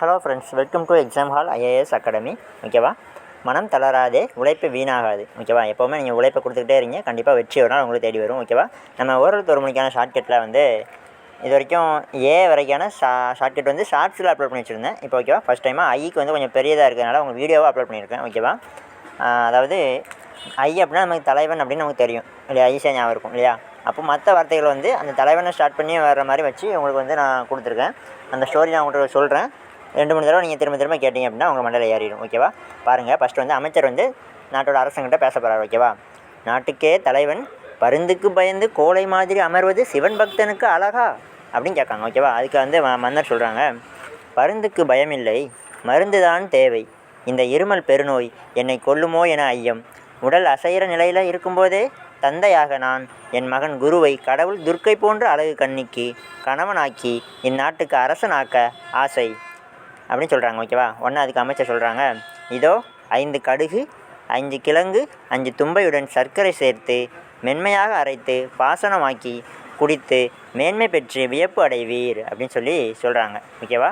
Hello friends welcome to exam hall IAS academy ஓகேவா மனம் தளராதே உழைப்பு வீணாகாது ஓகேவா எப்போவுமே நீங்கள் உழைப்பை கொடுத்துக்கிட்டே இருங்க கண்டிப்பாக வெற்றி ஒரு நாள் உங்களுக்கு தேடி வரும் ஓகேவா நம்ம ஓரளவுக்கு ஒரு மணிக்கான ஷார்ட்கட்டில் வந்து இது வரைக்கும் ஏ வரைக்கான ஷா ஷார்ட்கட் வந்து ஷார்ட்ஸில் அப்லோட் பண்ணி வச்சுருந்தேன். இப்போ ஓகேவா ஃபஸ்ட் டைமாக ஐக்கு வந்து கொஞ்சம் பெரியதாக இருக்கிறதுனால உங்கள் வீடியோவாக அப்லோட் பண்ணியிருக்கேன் ஓகேவா அதாவது ஐ அப்படின்னா நமக்கு தலைவன் அப்படின்னு நமக்கு தெரியும் இல்லையா? ஈஸியாக ஞாபகம் இருக்கும் இல்லையா? அப்போ மற்ற வார்த்தைகள் வந்து அந்த தலைவனை ஸ்டார்ட் பண்ணி வர்ற மாதிரி வச்சு உங்களுக்கு வந்து நான் கொடுத்துருக்கேன். அந்த ஸ்டோரி நான் உங்கள்கிட்ட சொல்கிறேன் ரெண்டு மூணு தடவை நீங்கள் திரும்ப திரும்ப கேட்டிங்க அப்படின்னா உங்கள் மண்டையில் ஏறிடும். ஓகேவா பாருங்கள் ஃபஸ்ட்டு வந்து அமைச்சர் வந்து நாட்டோட அரசங்கிட்ட பேச போகிறார் ஓகேவா நாட்டுக்கே தலைவன் பருந்துக்கு பயந்து கோலை மாதிரி அமர்வது சிவன் பக்தனுக்கு அழகா? அப்படின்னு கேட்காங்க. ஓகேவா அதுக்கு வந்து மன்னர் சொல்கிறாங்க பருந்துக்கு பயமில்லை மருந்துதான் தேவை. இந்த இருமல் பெருநோய் என்னை கொல்லுமோ என ஐயம். உடல் அசைகிற நிலையில் இருக்கும்போதே தந்தையாக நான் என் மகன் குருவை கடவுள் துர்க்கை போன்ற அழகு கண்ணிக்கு கணவனாக்கி இந்நாட்டுக்கு அரசனாக்க ஆசை. அப்படின்னு சொல்கிறாங்க ஓகேவா ஒன்று அதுக்கு அமைச்சர் சொல்கிறாங்க இதோ ஐந்து கடுகு அஞ்சு கிழங்கு அஞ்சு தும்பையுடன் சர்க்கரை சேர்த்து மென்மையாக அரைத்து பாசனமாக்கி குடித்து மேன்மை பெற்று வியப்பு அடைவீர் அப்படின்னு சொல்லி சொல்கிறாங்க ஓகேவா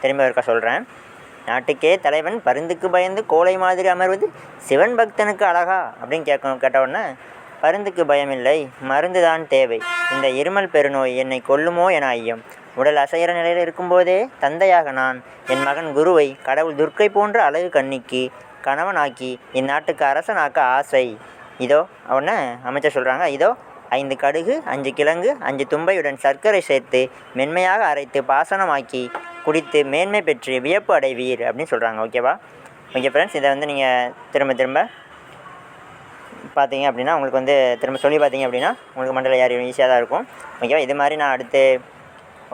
திரும்ப ஒருக்கா சொல்கிறேன் நாட்டுக்கே தலைவன் பருந்துக்கு பயந்து கோலை மாதிரி அமர்வது சிவன் பக்தனுக்கு அழகா? அப்படின்னு கேட்க கேட்டவுடனே பருந்துக்கு பயமில்லை மருந்துதான் தேவை. இந்த இருமல் பெருநோய் என்னை கொல்லுமோ என ஐயம். உடல் அசைகிற நிலையில் இருக்கும்போதே தந்தையாக நான் என் மகன் குருவை கடவுள் துர்க்கை போன்ற அழகு கண்ணிக்கு கணவனாக்கி இந்நாட்டுக்கு அரசனாக்க ஆசை. இதோ அவனை அமைச்சர் சொல்கிறாங்க இதோ ஐந்து கடுகு அஞ்சு கிழங்கு அஞ்சு தும்பையுடன் சர்க்கரை சேர்த்து மென்மையாக அரைத்து பாசனமாக்கி குடித்து மேன்மை பெற்று வியப்பு அடைவீர் அப்படின்னு சொல்கிறாங்க ஓகேவா ஓகே ஃப்ரெண்ட்ஸ் இதை வந்து நீங்கள் திரும்ப திரும்ப பார்த்தீங்க அப்படின்னா உங்களுக்கு வந்து திரும்ப சொல்லி பார்த்தீங்க அப்படின்னா உங்களுக்கு மண்டல யார் ஈஸியாக தான் இருக்கும். ஓகேவா இது மாதிரி நான் அடுத்து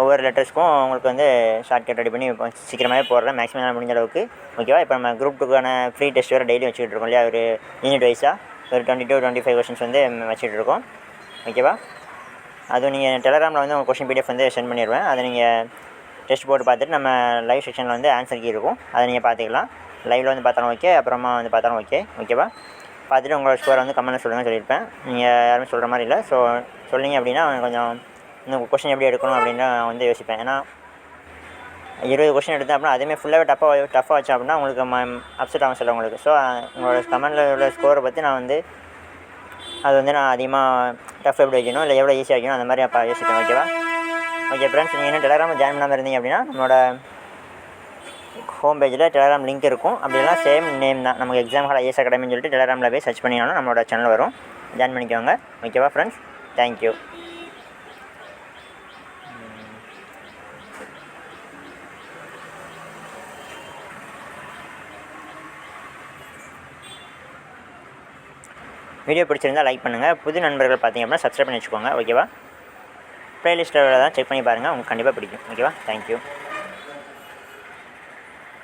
ஒவ்வொரு லெட்டர்ஸ்க்கும் உங்களுக்கு வந்து ஷார்ட்கட் ரெடி பண்ணி சீக்கிரமாகவே போடுறேன். மேக்ஸிமம் முடிஞ்ச அளவுக்கு. ஓகேவா இப்போ நம்ம குரூப் டூக்கான ஃப்ரீ டெஸ்ட் வேறு டெய்லி வச்சுக்கிட்டு இருக்கோம் இல்லையா? ஒரு யூனிட் வைஸாக ஒரு twenty two twenty five questions வந்து வச்சுட்டு இருக்கோம் ஓகேவா அதுவும் நீங்கள் டெலகிராமில் வந்து உங்கள் கொஷின் பிடிஎஃப் வந்து சென்ட் பண்ணிடுவேன். அதை நீங்கள் டெஸ்ட் போட்டு பார்த்துட்டு நம்ம லைவ் செக்ஷனில் வந்து ஆன்சர் கீ இருக்கும். அதை நீங்கள் பார்த்துக்கலாம். லைவில் வந்து பார்த்தாலும் ஓகே அப்புறமா வந்து பார்த்தாலும் ஓகே ஓகேவா பார்த்துட்டு உங்களோட ஸ்கோரை வந்து கமெண்ட்டில் சொல்லுங்கள் சொல்லியிருப்பேன். நீங்கள் யாருமே சொல்கிற மாதிரி இல்லை. ஸோ சொன்னீங்க அப்படின்னா கொஞ்சம் இந்த கொஷின் எப்படி எடுக்கணும் அப்படின்னு நான் வந்து யோசிப்பேன். ஏன்னா இருபது கொஷின் எடுத்தேன் அப்படின்னா அதுவுமே ஃபுல்லாகவே டஃப்பாக டஃப்பாக வச்சேன் அப்படின்னா உங்களுக்கு ம அப்செட் ஆகும் சொல்ல உங்களுக்கு ஸோ உங்களோட கமெண்டில் உள்ள ஸ்கோரை பற்றி நான் வந்து அது வந்து நான் அதிகமாக டஃப் எப்படி வைக்கணும் இல்லை எவ்வளோ ஈஸியாக வைக்கணும் அந்த மாதிரி அப்போ யோசிப்பேன். ஓகேவா ஓகே ஃப்ரெண்ட்ஸ் நீங்கள் இன்னும் டெலகிராமில் ஜாயின் பண்ணாமல் இருந்தீங்க அப்படின்னா நம்மளோட ஹோம் பேஜில் டெலகிராம் லிங்க் இருக்கும். அப்படின்னா சேம் நேம் தான். நமக்கு எக்ஸாம் ஹால் ஐஎஸ் அகாடமின்னு சொல்லிட்டு டெலகிராமில் போய் சர்ச் பண்ணினாலும் நம்மளோட சேனல் வரும். ஜாயின் பண்ணிக்கோங்க. ஓகேவா ஃப்ரெண்ட்ஸ் தேங்க்யூ வீடியோ பிடிச்சிருந்தா லைக் பண்ணுங்கள் புது நண்பர்கள் பார்த்தீங்க அப்படின்னா சப்ஸ்கிரைப் பண்ணி வச்சுக்கோங்க. ஓகேவா ப்ளேலிஸ்ட்டில் தான் செக் பண்ணி பாருங்கள் உங்களுக்கு கண்டிப்பாக பிடிக்கும். ஓகேவா தேங்க்யூ